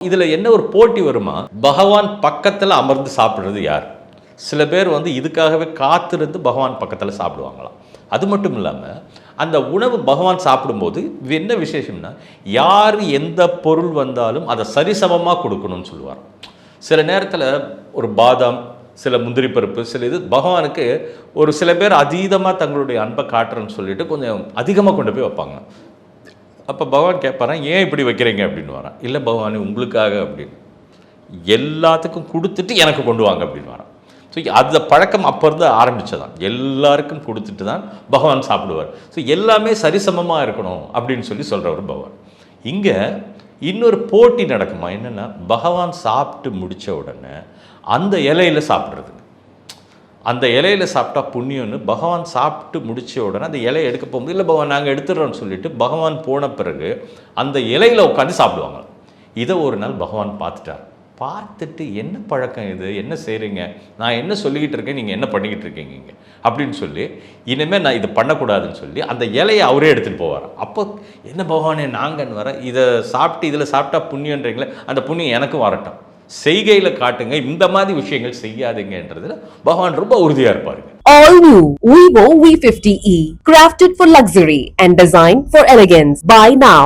இதுல என்ன ஒரு போட்டி வருமா? பகவான் பக்கத்துல அமர்ந்து சாப்பிடுறது யார்? சில பேர் வந்து இதுக்காகவே காத்திருந்து பகவான் பக்கத்தில் சாப்பிடுவாங்களாம். அது மட்டும் இல்லாமல் அந்த உணவு பகவான் சாப்பிடும்போது என்ன விசேஷம்னா யார் எந்த பொருள் வந்தாலும் அதை சரிசமமாக கொடுக்கணும்னு சொல்லுவார் சில நேரத்தில் ஒரு பாதாம் சில முந்திரி பருப்பு சில இது பகவானுக்கு ஒரு சில பேர் அதீதமாக தங்களுடைய அன்பை காட்டுறேன்னு சொல்லிட்டு கொஞ்சம் அதிகமாக கொண்டு போய் வைப்பாங்க அப்போ பகவான் கேட்பாரான் ஏன் இப்படி வைக்கிறீங்க? அப்படின்னு வரான் இல்லை பகவானே உங்களுக்காக அப்படின்னு. எல்லாத்துக்கும் கொடுத்துட்டு எனக்கு கொண்டு வாங்க அப்படின்னு வரான் ஸோ அந்த பழக்கம் அப்போ இருந்து ஆரம்பிச்சதான் எல்லாருக்கும் கொடுத்துட்டு தான் பகவான் சாப்பிடுவார். ஸோ எல்லாமே சரிசமமாக இருக்கணும் அப்படின்னு சொல்லி சொல்கிறவர் பகவான். இங்கே இன்னொரு போட்டி நடக்குமா? என்னென்னா பகவான் சாப்பிட்டு முடித்த உடனே அந்த இலையில சாப்பிட்றது. அந்த இலையில சாப்பிட்டா புண்ணியம்னு பகவான் சாப்பிட்டு முடிச்ச உடனே அந்த இலையை எடுக்க போகும்போது இல்லை பகவான் நாங்கள் எடுத்துடுறோம்னு சொல்லிட்டு பகவான் போன பிறகு அந்த இலையில உட்காந்து சாப்பிடுவாங்க. இதை ஒரு நாள் பகவான் பார்த்துட்டார். பார்த்துட்டு என்ன பழக்கம் இது? என்ன செய்கிறீங்க நான் என்ன சொல்லிக்கிட்டு இருக்கேன்? நீங்கள் என்ன பண்ணிக்கிட்டு இருக்கீங்க இங்கே? அப்படின்னு சொல்லி இனிமேல் நான் இது பண்ணக்கூடாதுன்னு சொல்லி அந்த இலையை அவரே எடுத்துகிட்டு போவார். அப்போ என்ன பகவானே நாங்கன்னு வர இதை சாப்பிட்டு இதில் சாப்பிட்டா புண்ணியன்றீங்களே அந்த புண்ணியம் எனக்கும் வரட்டும். செய்கையில் காட்டுங்க இந்த மாதிரி விஷயங்கள் செய்யாதுங்கன்றதுல பகவான் ரொம்ப உறுதியாக இருப்பாருங்க All new Vivo V50e, crafted for luxury and designed for elegance. Buy now.